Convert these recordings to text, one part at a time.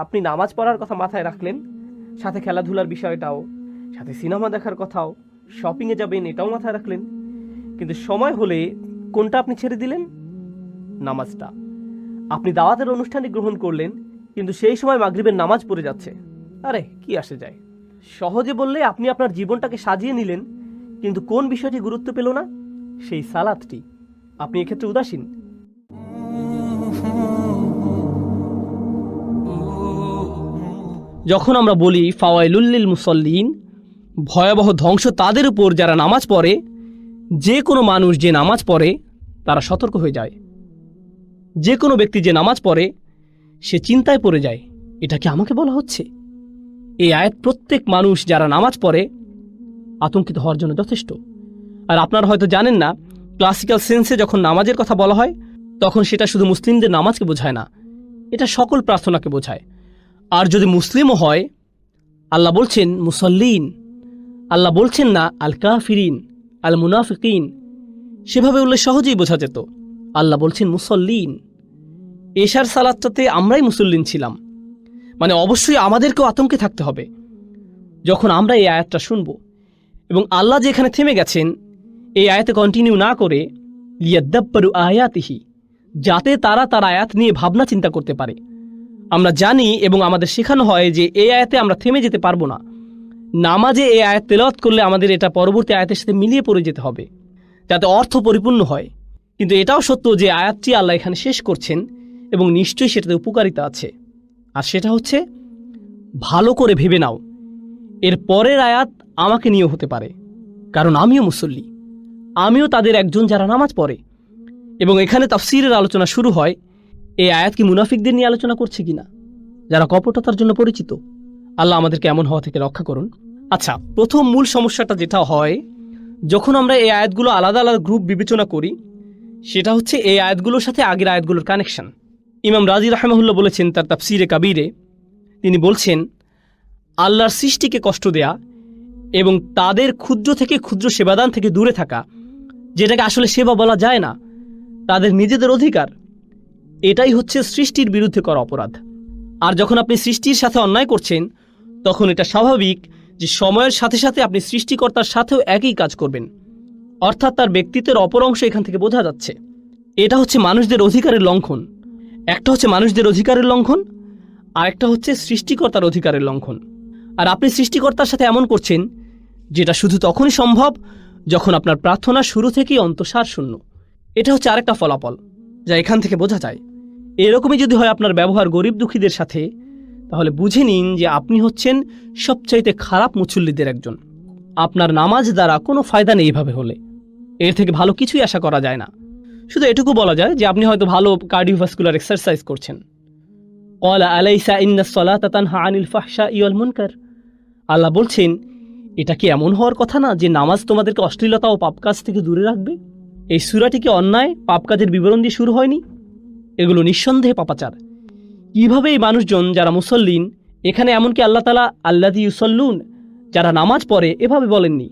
আপনি নামাজ পড়ার কথা মাথায় রাখলেন, সাথে খেলাধুলার বিষয়টাও, সাথে সিনেমা দেখার কথাও শপিংয়ে যাবেন এটাও মাথায় রাখলেন। কিন্তু সময় হলে কোনটা আপনি ছেড়ে দিলেন? নামাজটা। আপনি দাওয়াতের অনুষ্ঠানে গ্রহণ করলেন, কিন্তু সেই সময় মাগরিবের নামাজ পড়ে যাচ্ছে। আরে, কি আসে যায়? সহজে বললে আপনি আপনার জীবনটাকে সাজিয়ে নিলেন, কিন্তু কোন বিষয়টি গুরুত্ব পেল না? সেই সালাদটি। আপনি এক্ষেত্রে উদাসীন। যখন আমরা বলি ফাওয়াইলুল্লিল মুসল্লিন ভয়াবহ ধ্বংস তাদের উপর যারা নামাজ পড়ে, যে কোনো মানুষ যে নামাজ পড়ে, তারা সতর্ক হয়ে যায়। যে কোনো ব্যক্তি যে নামাজ পড়ে, সে চিন্তায় পড়ে যায়, এটা কি আমাকে বলা হচ্ছে? এই আয়াত প্রত্যেক মানুষ যারা নামাজ পড়ে, আতঙ্কিত হওয়ার জন্য যথেষ্ট। আর আপনারা হয়তো জানেন না, ক্লাসিক্যাল সেন্সে যখন নামাজের কথা বলা হয়, তখন সেটা শুধু মুসলিমদের নামাজকে বোঝায় না, এটা সকল প্রার্থনাকে বোঝায়। আর যদি মুসলিমও হয়, আল্লাহ বলছেন মুসল্লিন। আল্লাহ বলছেন না আল কাফিরিন আল মুনাফিকিন সেভাবে উল্লেখ সহজেই বোঝা যেত। আল্লাহ বলছেন মুসল্লিন। এশার সালাদটাতে আমরাই মুসল্লিন ছিলাম। মানে অবশ্যই আমাদেরকেও আতঙ্কে থাকতে হবে। যখন আমরা এই আয়াতটা শুনব এবং আল্লাহ যেখানে থেমে গেছেন, এই আয়াতে কন্টিনিউ না করে, লিয়াদ্দাব্বারু আয়াতিহি, যাতে তারা তার আয়াত নিয়ে ভাবনা চিন্তা করতে পারে। আমরা জানি এবং আমাদের শেখানো হয় যে এই আয়াতে আমরা থেমে যেতে পারব না। নামাজে এই আয়াত তেলাওয়াত করলে আমাদের এটা পরবর্তী আয়াতের সাথে মিলিয়ে পড়ে যেতে হবে, যাতে অর্থ পরিপূর্ণ হয়। কিন্তু এটাও সত্য যে আয়াতটি আল্লাহ এখানে শেষ করছেন এবং নিশ্চয়ই সেটাতে উপকারিতা আছে। আর সেটা হচ্ছে, ভালো করে ভেবে নাও, এর পরের আয়াত আমাকে নিয়েও হতে পারে, কারণ আমিও মুসল্লি। আমিও তাদের একজন যারা নামাজ পড়ে। এবং এখানে তাফসিরের আলোচনা শুরু হয় এই আয়াত কি মুনাফিকদের নিয়ে আলোচনা করছে কিনা? যারা কপটতার জন্য পরিচিত, আল্লাহ আমাদেরকে এমন হওয়া থেকে রক্ষা করুন। আচ্ছা প্রথম মূল সমস্যাটা যেটা হয়, যখন আমরা এই আয়াতগুলো আলাদা আলাদা গ্রুপ বিবেচনা করি, সেটা হচ্ছে এই আয়াতগুলোর সাথে আগের আয়াতগুলোর কানেকশন ইমাম রাজি রাহমাহুল্লাহ বলেছেন তার তাফসিরে কাবিরে, তিনি বলছেন, আল্লাহর সৃষ্টিকে কষ্ট দেয়া এবং তাদের ক্ষুদ্র থেকে ক্ষুদ্র সেবাদান থেকে দূরে থাকা, যেটাকে আসলে সেবা বলা যায় না, তাদের নিজেদের অধিকার এটাই হচ্ছে সৃষ্টির বিরুদ্ধে করা অপরাধ। আর যখন আপনি সৃষ্টির সাথে অন্যায় করছেন, তখন এটা স্বাভাবিক যে সময়ের সাথে সাথে আপনি সৃষ্টিকর্তার সাথেও একই কাজ করবেন। অর্থাৎ তার ব্যক্তিত্বের অপর অংশ এখান থেকে বোঝা যাচ্ছে। এটা হচ্ছে মানুষদের অধিকারের লঙ্ঘন। একটা হচ্ছে মানুষদের অধিকারের লঙ্ঘন, আর একটা হচ্ছে সৃষ্টিকর্তার অধিকারের লঙ্ঘন। আর আপনি সৃষ্টিকর্তার সাথে এমন করছেন, যেটা শুধু তখনই সম্ভব যখন আপনার প্রার্থনা শুরু থেকেই অন্তঃসার শূন্য। এটা হচ্ছে আরেকটা ফলাফল, যা এখান থেকে বোঝা যায়। এরকমই যদি হয় আপনার ব্যবহার গরিব দুঃখীদের সাথে, তাহলে বুঝে নিন যে আপনি হচ্ছেন সবচাইতে খারাপ মুসল্লিদের একজন। আপনার নামাজ দ্বারা কোনো ফায়দা নেই এভাবে হলে। এর থেকে ভালো কিছুই আশা করা যায় না। শুধু এটুকু বলা যায় যে আপনি হয়তো ভালো কার্ডিওভাস্কুলার এক্সারসাইজ করছেন। কলা আলাইসা ইন্না সলাতা তানহা আনিল ফাহশা ইয়ল মুনকার। আল্লাহ বলছেন, এটা কি এমন হওয়ার কথা না যে নামাজ তোমাদেরকে অশ্লীলতা ও পাপ কাজ থেকে দূরে রাখবে? এই সুরাটি কি অন্যায়? পাপ কাজের বিবরণ দিয়ে শুরু হয়নি? এগুলো নিঃসন্দেহে পাপাচার। কীভাবে এই মানুষজন যারা মুসল্লিন, এখানে এমনকি আল্লাহ তালা আল্লাদি ইউসল্লুন, যারা নামাজ পড়ে, এভাবে বলেননি।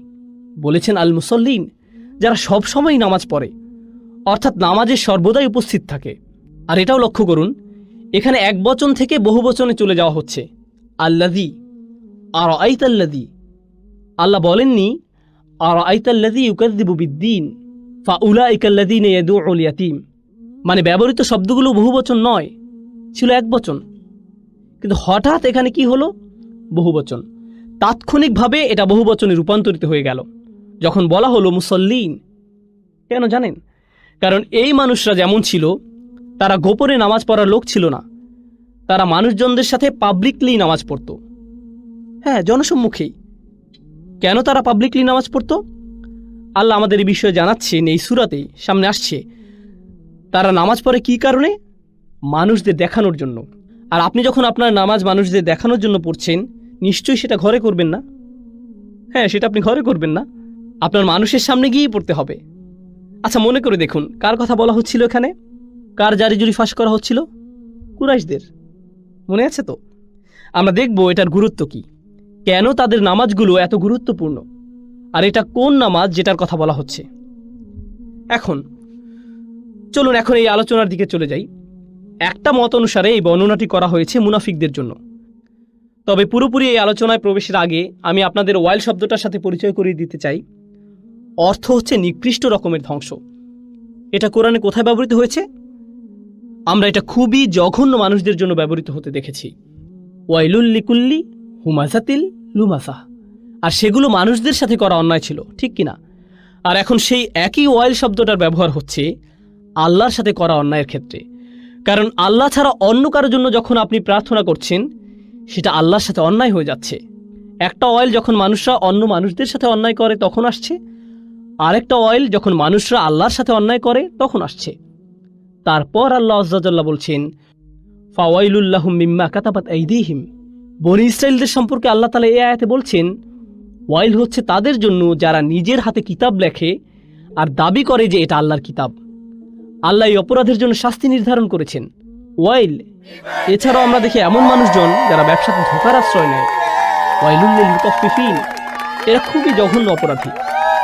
বলেছেন আল মুসল্লিন যারা সব সময় নামাজ পড়ে, অর্থাৎ নামাজে সর্বদাই উপস্থিত থাকে। আর এটাও লক্ষ্য করুন, এখানে এক বচন থেকে বহু বচনে চলে যাওয়া হচ্ছে আল্লাদি আর আইতাল্লাদি আল্লাহ বলেননি আর আইতাল্লাদি ইউকাদ্দিবু বিদ্দিন ফা উলা ইকাল্লাদিন ইয়াদু ইয়াতিম মানে ব্যবহৃত শব্দগুলো বহু বচন নয়, ছিল এক বচন কিন্তু হঠাৎ এখানে কি হলো? বহু বচন তাৎক্ষণিকভাবে এটা বহু বচনে রূপান্তরিত হয়ে গেল। যখন বলা হলো মুসল্লিন, কেন জানেন? কারণ এই মানুষরা যেমন ছিল, তারা গোপনে নামাজ পড়ার লোক ছিল না। তারা মানুষজনদের সাথে পাবলিকলি নামাজ পড়তো। হ্যাঁ জনসম্মুখেই। কেন তারা পাবলিকলি নামাজ পড়তো? আল্লাহ আমাদের এই বিষয়ে জানাচ্ছেন, এই সুরাতেই সামনে আসছে। তারা নামাজ পড়ে কী কারণে? মানুষদের দেখানোর জন্য। আর আপনি যখন আপনার নামাজ মানুষদের দেখানোর জন্য পড়ছেন, নিশ্চয়ই সেটা ঘরে করবেন না? হ্যাঁ সেটা আপনি ঘরে করবেন না। আপনার মানুষের সামনে গিয়েই পড়তে হবে। আচ্ছা মনে করে দেখুন, কার কথা বলা হচ্ছিল এখানে? কার জারি জুরি ফাঁস করা হচ্ছিল? কুরাইশদের। মনে আছে তো? আমরা দেখব এটার গুরুত্ব কি। কেন তাদের নামাজগুলো এত গুরুত্বপূর্ণ? আর এটা কোন নামাজ যেটার কথা বলা হচ্ছে? এখন চলুন এখন এই আলোচনার দিকে চলে যাই। একটা মত অনুসারে এই বর্ণনাটি করা হয়েছে মুনাফিকদের জন্য। তবে পুরোপুরি এই আলোচনায় প্রবেশের আগে আমি আপনাদের ওয়াইল শব্দটার সাথে পরিচয় করিয়ে দিতে চাই। অর্থ হচ্ছে নিকৃষ্ট রকমের ধ্বংস। এটা কোরআনে কোথায় ব্যবহৃত হয়েছে? আমরা এটা খুবই জঘন্য মানুষদের জন্য ব্যবহৃত হতে দেখেছি। ওয়াইলুল্লিকুল্লি হুমাজাতিল লুমাসা। আর সেগুলো মানুষদের সাথে করা অন্যায় ছিল, ঠিক কিনা? আর এখন সেই একই ওয়াইল শব্দটার ব্যবহার হচ্ছে আল্লাহর সাথে করা অন্যায়ের ক্ষেত্রে। কারণ আল্লাহ ছাড়া অন্য কারোর জন্য যখন আপনি প্রার্থনা করছেন, সেটা আল্লাহর সাথে অন্যায় হয়ে যাচ্ছে। একটা অয়েল যখন মানুষরা অন্য মানুষদের সাথে অন্যায় করে, তখন আসছে। আরেকটা অয়েল যখন মানুষরা আল্লাহর সাথে অন্যায় করে, তখন আসছে। তারপর আল্লাহ আজ্জাজাল্লাহ বলছেন ফাওয়াইলুল্লাহুম মিম্মা কাতাবাত আইদিহিম। বনি ইসরায়েলদের সম্পর্কে আল্লাহ তালা এই আয়াতে বলছেন ওয়াইল হচ্ছে তাদের জন্য যারা নিজের হাতে কিতাব লেখে আর দাবি করে যে এটা আল্লাহর কিতাব। আল্লাহ এই অপরাধের জন্য শাস্তি নির্ধারণ করেছেন। ওয়াইল, এছাড়াও আমরা দেখি এমন মানুষজন যারা ব্যবসাতে ধোকার আশ্রয় নেয়। ওয়াইলুল্লিল এরা খুবই জঘন্য অপরাধী।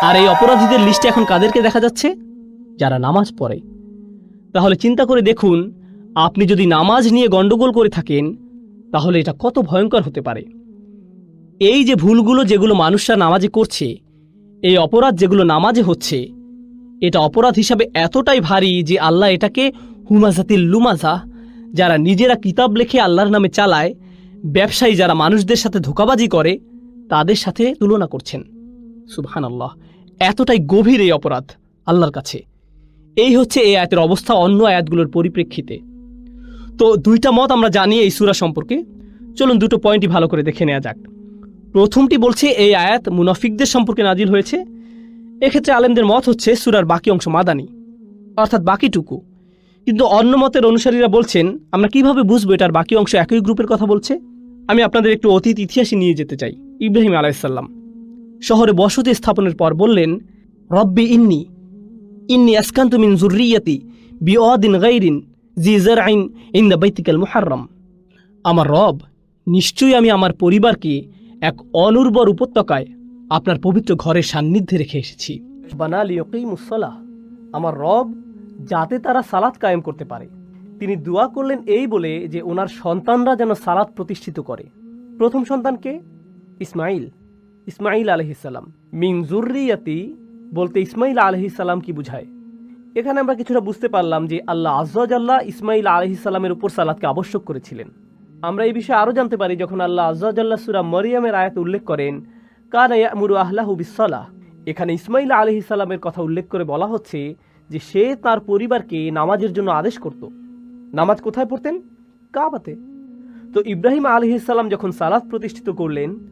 আর এই অপরাধীদের লিস্টে এখন কাদেরকে দেখা যাচ্ছে? যারা নামাজ পড়ে। তাহলে চিন্তা করে দেখুন, আপনি যদি নামাজ নিয়ে গন্ডগোল করে থাকেন, তাহলে এটা কত ভয়ঙ্কর হতে পারে। এই যে ভুলগুলো যেগুলো মানুষরা নামাজে করছে, এই অপরাধ যেগুলো নামাজে হচ্ছে এটা অপরাধ হিসাবে এতটাই ভারী যে আল্লাহ এটাকে হুমাজাতিল লুমাজা, যারা নিজেরা কিতাব লেখে আল্লাহর নামে চালায়, ব্যবসায়ী যারা মানুষদের সাথে ধোকাবাজি করে, তাদের সাথে তুলনা করছেন। সুবহান আল্লাহ এতটাই গভীর এই অপরাধ আল্লাহর কাছে। এই হচ্ছে এই আয়াতের অবস্থা, অন্য আয়াতগুলোর পরিপ্রেক্ষিতে। তো দুইটা মত আমরা জানি এই সুরা সম্পর্কে। চলুন দুটো পয়েন্টই ভালো করে দেখে নেওয়া যাক। প্রথমটি বলছে, এই আয়াত মুনাফিকদের সম্পর্কে নাজিল হয়েছে। এক্ষেত্রে আলেমদের মত হচ্ছে সুরার বাকি অংশ মাদানি, অর্থাৎ বাকিটুকু। কিন্তু অন্য মতের অনুসারীরা বলছেন, আমরা কীভাবে বুঝব এটার বাকি অংশ একই গ্রুপের কথা বলছে? আমি আপনাদের একটু অতীত ইতিহাসে নিয়ে যেতে চাই। ইব্রাহিম আলাইসাল্লাম শহরে বসতি স্থাপনের পর বললেন, রব্বি ইন্নি ইন্নি আসকান্ত মিন জুরিয়াতি বিওয়াদিন গাইরিন জি জারআইন ইন দ্য বাইতিকাল মুহাররম। আমার রব নিশ্চয়ই আমি আমার পরিবারকে এক অনুর্বর উপত্যকায় আপনার পবিত্র ঘরের সান্নিধ্যে রেখে এসেছি। আমার রব যাতে তারা সালাত কায়েম করতে পারে। তিনি দোয়া করলেন এই বলে যে ওনার সন্তানরা যেন সালাত প্রতিষ্ঠিত করে। প্রথম সন্তানকে ইসমাইল। ইসমাইল আলহিসাল্লাম মিন জুরিয়াতি বলতে ইসমাইল আলহিসাল্লাম কি বুঝায়? এখানে আমরা কিছুটা বুঝতে পারলাম যে আল্লাহ আজ্লাহ ইসমাইল আলহিসাল্লামের উপর সালাদকে আবশ্যক করেছিলেন। আমরা এই বিষয়ে আরও জানতে পারি যখন আল্লাহ আজ্লাহ সুরা মরিয়ামের আয়াত উল্লেখ করেন এখানে ইসমাইল আলহিসাল্লামের কথা উল্লেখ করে বলা হচ্ছে যে সে তার পরিবারকে নামাজের জন্য আদেশ করত। নামাজ কোথায় পড়তেন? কাবাতে। তো ইব্রাহিম আলহিসাল্লাম যখন সালাদ প্রতিষ্ঠিত করলেন